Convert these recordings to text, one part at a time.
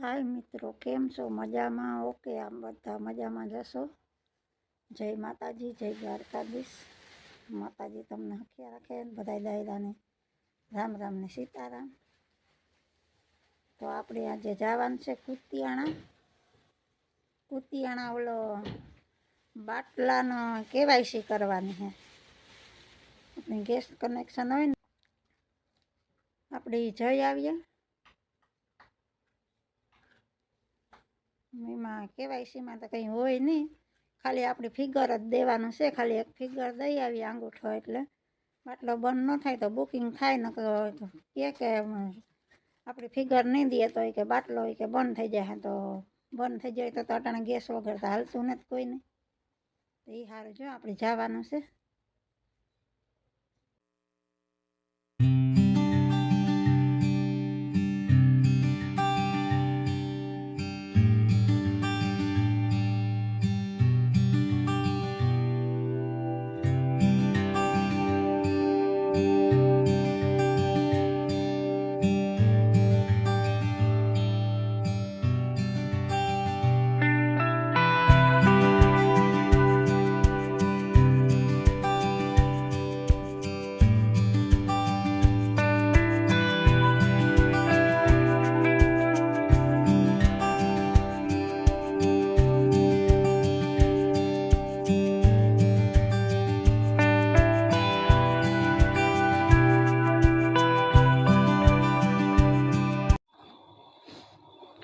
હાય મિત્રો, કેમ છો? મજામાં? ઓકે, આમ બધા મજામાં જશો જય માતાજી, જય દ્વારકાધીશ. માતાજી તમને હખ્યા રાખે બધા દાયરાને. રામ રામ ને સીતારામ. તો આપણે આજે જવાનું છે કુતિયાણા. કુતિયાણા ઓલો બાટલાનો કેવાયસી કરવાની છે. ગેસ કનેક્શન હોય ને, આપણે જય આવીએ. એમાં કેવાયસીમાં તો કંઈ હોય નહીં. ખાલી આપણી ફિગર જ દેવાનું છે, ખાલી એક ફિગર દઈ આવીએ અંગૂઠો એટલે બાટલો બંધ ન થાય તો બુકિંગ થાય ને કે કે આપણી ફિગર નહીં દઈએ તો કે બાટલો હોય કે બંધ થઈ જાય તો બંધ થઈ જાય તો તો અટાણે ગેસ વગર તો હાલતું નથી કોઈને તો એ સારું જો, આપણે જવાનું છે.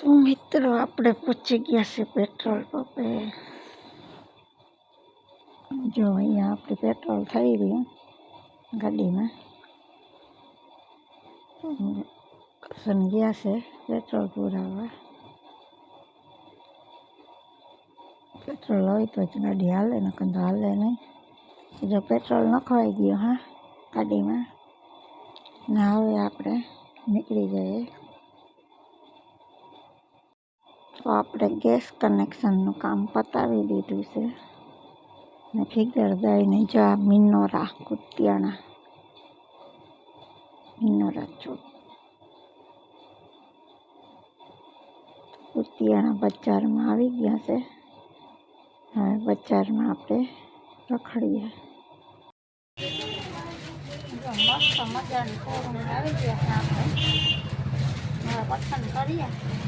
તો મિત્રો, આપણે પહોંચી ગયા છે પેટ્રોલ પંપે. જો અહીંયા આપણે પેટ્રોલ થઈ રહ્યું ગાડીમાં. કસન ગયા છે પેટ્રોલ પુરાવવા પેટ્રોલ હોય તો જ ગાડી હાલે ને કંદો હાલે નહીં. જો પેટ્રોલ નખવાઈ ગયું, હા, ગાડીમાં. ને, હવે આપણે નીકળી જઈએ. તો આપણે ગેસ કનેક્શનનું કામ પતાવી દીધું છે. ને ફિગર દઈને આ મિનોરા કુતિયાણા. મિનોરા ચોક કુતિયાણા બજારમાં આવી ગયા છે. હવે બજારમાં આપણે રખડીએ. મસ્ત મજાની શોરૂમ આવી ગયા છે આપણે. પસંદ કરીએ આપણે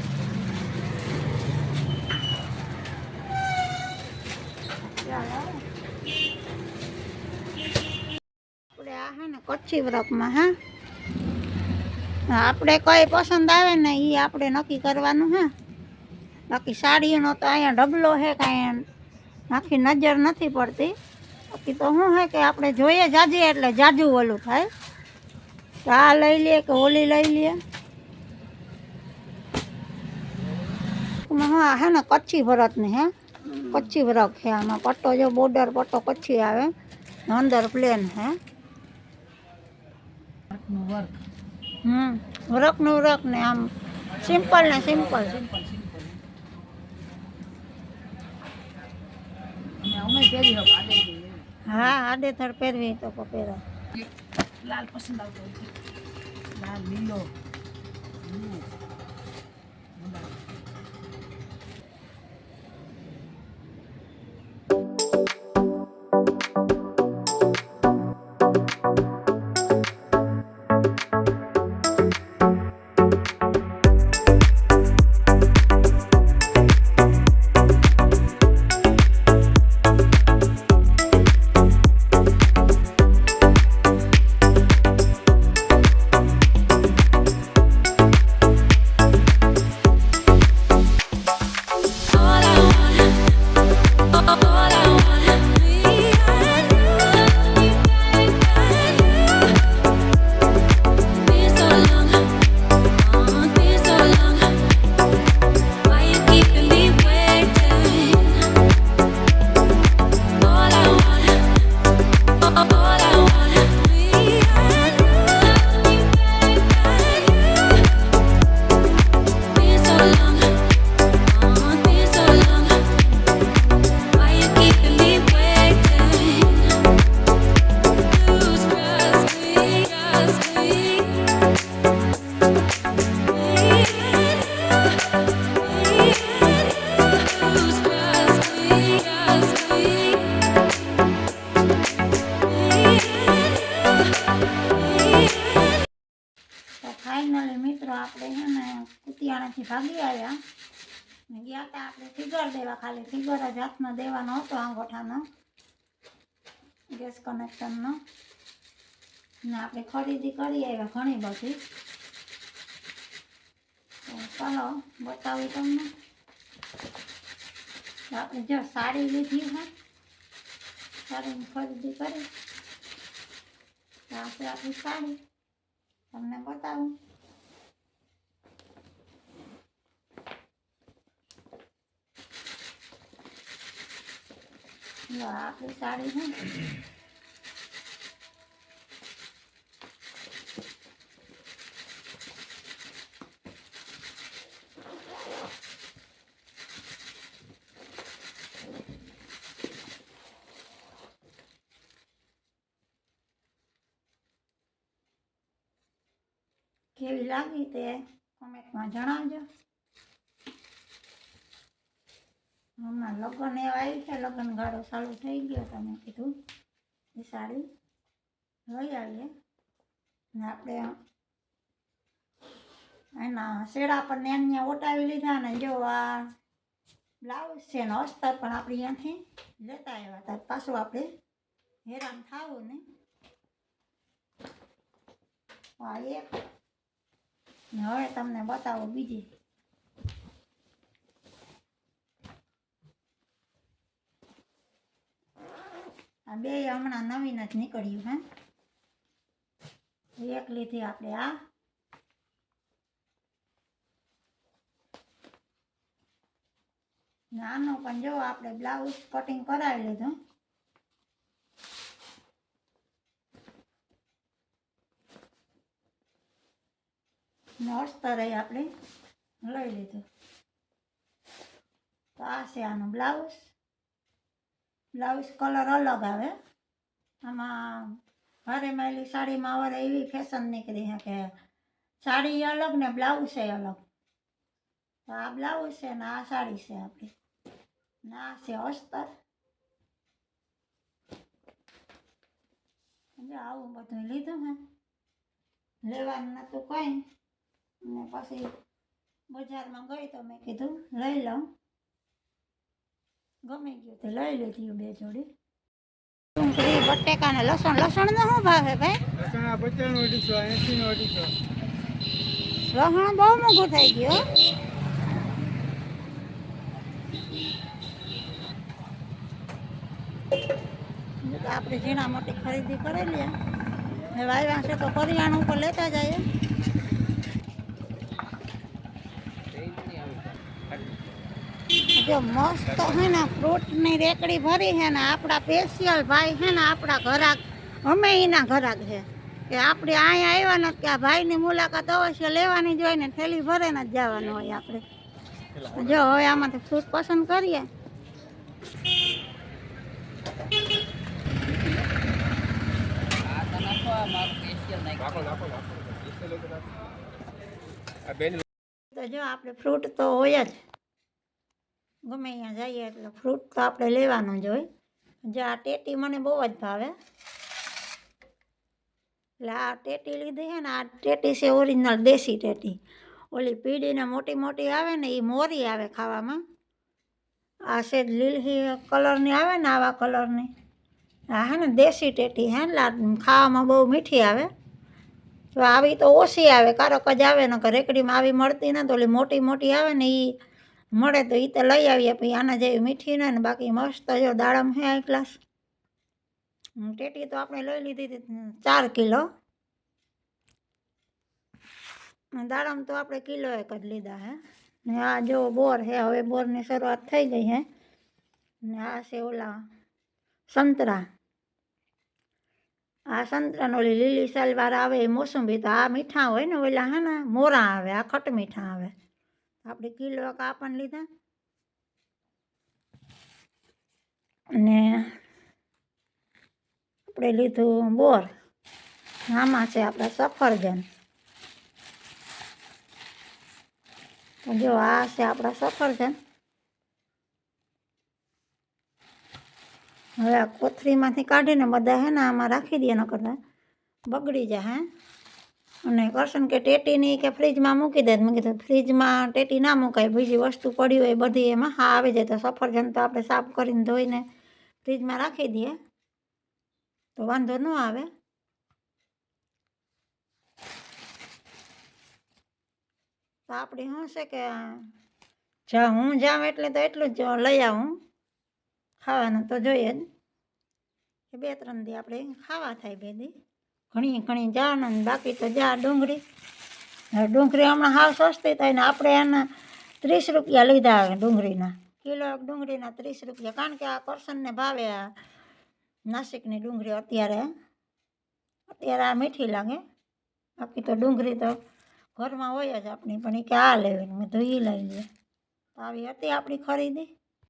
આ હે ને કચ્છી વ્રતમાં, હા? આપણે કઈ પસંદ આવે ને એ આપણે નક્કી કરવાનું, હે? બાકી સાડીનો તો અહીંયા ઢગલો છે કાંઈ આખી નજર નથી પડતી. બાકી તો શું હે કે આપણે જોઈએ જાજીએ એટલે જાજુ ઓલું થાય. તો આ લઈ લઈએ કે ઓલી લઈ લઈએ હા, હે ને, કચ્છી ભરતની હે? કચ્છી વ્રક છે આમાં. પટ્ટો જો બોર્ડર પટ્ટો કચ્છી આવે. ને અંદર પ્લેન હે? હમ વ્રકનું વર્ક ને આમ સિમ્પલ ને સિમ્પલ હા આડેથડ પહેરવી તો પહેરા લાલ પસંદ આવતો હોય છે. લાલ છે ને કુતિયાણાથી ભાગી આવ્યા. ને ગયા હતા આપણે ફિગર દેવા ખાલી. ફિગર જ હાથમાં દેવાનો હતો અંગોઠાનો ગેસ કનેક્શનનો ને આપણે ખરીદી કરી આવ્યા ઘણી બધી. ચાલો, બતાવું તમને. આપણે જો સાડી લીધી હા સાડીની ખરીદી કરી. આપણે આપણી સાડી તમને બતાવું. આપણી સાડી છે કેવી લાગી તે? કોમેન્ટમાં જણાવજો. હમણાં લગ્ન એવા આવી છે, લગ્ન ગાળો ચાલુ થઈ ગયો તમે કીધું, એ સાડી લઈ આવીએ. ને આપણે એના શેડા પર ને અહીંયા ઓટાવી લીધા ને જો આ બ્લાઉઝ છે ને અસ્તર પણ આપણે અહીંયાથી લેતા આવ્યા હતા. પાછું આપણે હેરાન થાવું ને આ એક હવે તમને બતાવો બીજી. આ બે હમણાં નવીન જ નીકળ્યું હે. એક લીધી આપણે આ. નાનો પણ જો આપણે બ્લાઉઝ કટિંગ કરાવી લીધું. ને અસ્તર આપણે લઈ લીધું. તો આ છે આનું બ્લાઉઝ. બ્લાઉઝ કલર અલગ આવે. આમાં ભારે માયલી સાડીમાં વરે એવી ફેશન નીકળી છે કે સાડી અલગ ને બ્લાઉઝ એ અલગ. તો આ બ્લાઉઝ છે ને આ સાડી છે આપણી ને આ છે અસ્તર. આવું બધું લીધું હે. લેવાનું નહોતું કંઈ. ને પછી બજારમાં ગઈ તો મેં કીધું, લઈ લઉં. ગમી ગયું તો લઈ લેતી બે જોડી. બટેકા ને લસણ લસણ નો શું ભાવ છે ભાઈ? લસણ અઢીસો અઢીસો. લસણ બહુ મોંઘું થઈ ગયું હો. આપણે ઝીણા મોટી ખરીદી કરેલી હવે વાવ્યા છે તો કરિયાણું ઉપર લેતા જઈએ. જો મસ્ત હે ને, ફ્રૂટની રેકડી ભરી છે ને, આપણા સ્પેશિયલ ભાઈ છે ને, આપણા ઘરાક, અમે એના ઘરાક છે કે આપણે અહીંયા આવ્યા ને કે આ ભાઈની મુલાકાત અવશ્ય લેવાની જ હોય ને, થેલી ભરે ને જ જવાનું હોય આપણે જો હવે આમાંથી ફ્રૂટ પસંદ કરીએ. તો જો આપણે ફ્રૂટ તો હોય જ. ગમે અહીંયા જઈએ એટલે ફ્રૂટ તો આપણે લેવાનું જ હોય. જે આ ટેટી મને બહુ જ ભાવે. એટલે આ ટેટી લીધી છે ને, આ ટેટી છે ઓરિજિનલ દેશી ટેટી. ઓલી પીડીને મોટી મોટી આવે ને એ મોરી આવે ખાવામાં. આ છે લીલી કલરની આવે ને, આવા કલરની. આ હે ને દેશી ટેટી હે ને ખાવામાં બહુ મીઠી આવે. તો આવી તો ઓછી આવે, કારક જ આવે ને રેકડીમાં આવી મળતી ને તો ઓલી મોટી મોટી આવે ને એ મળે તો એ તો લઈ આવીએ, પછી આના જેવી મીઠી ને બાકી મસ્ત જો દાડમ હે આ ગ્લાસ. ટેટી તો આપણે લઈ લીધી હતી ચાર કિલો. દાડમ તો આપણે કિલો એક જ લીધા હે. ને આ જો બોર હે, હવે બોરની શરૂઆત થઈ ગઈ હે. ને આ છે ઓલા સંતરા. આ સંતરાનો લીલી સલવાર આવે એ મોસંબી, તો આ મીઠા હોય ને ઓલા હે ને, મોરા આવે, આ ખટ મીઠા આવે. આપણે કિલો કાપણ પણ લીધા. અને આપણે લીધું બોર. આમાં છે આપણે સફરજન. જો આ છે આપણા સફરજન. હવે આ કોથળીમાંથી કાઢીને બધા હે ને આમાં રાખી દઈએ ન કરતા બગડી જાય હે. અને કરશન કે ટેટીની કે ફ્રીજમાં મૂકી દે. મેં કીધું, ફ્રીજમાં ટેટી ના મુકાય, બીજી વસ્તુ પડી હોય બધી એમાં હા આવી જાય. તો સફરજન તો આપણે સાફ કરીને ધોઈને ફ્રીજમાં રાખી દઈએ. તો વાંધો ન આવે. તો આપણે શું છે કે જા હું જાઉં એટલે તો એટલું જ લઈ આવું ખાવાનું તો જોઈએ જ. બે ત્રણ દી આપણે ખાવા થાય બે દી. ઘણી ઘણી જાણ ને બાકી તો જા ડુંગળી. ડુંગળી હમણાં હાવ સસ્તી થાય ને આપણે એના ત્રીસ રૂપિયા લીધા ડુંગળીના. કિલો ડુંગળીના ત્રીસ રૂપિયા. કારણ કે આ કરસનને ભાવે આ નાસિકની ડુંગળી અત્યારે. અત્યારે આ મીઠી લાગે. બાકી તો ડુંગળી તો ઘરમાં હોય જ આપણી, પણ એ કે આ લેવી? મેં તો એ લઈ લે. આવી હતી આપણી ખરીદી.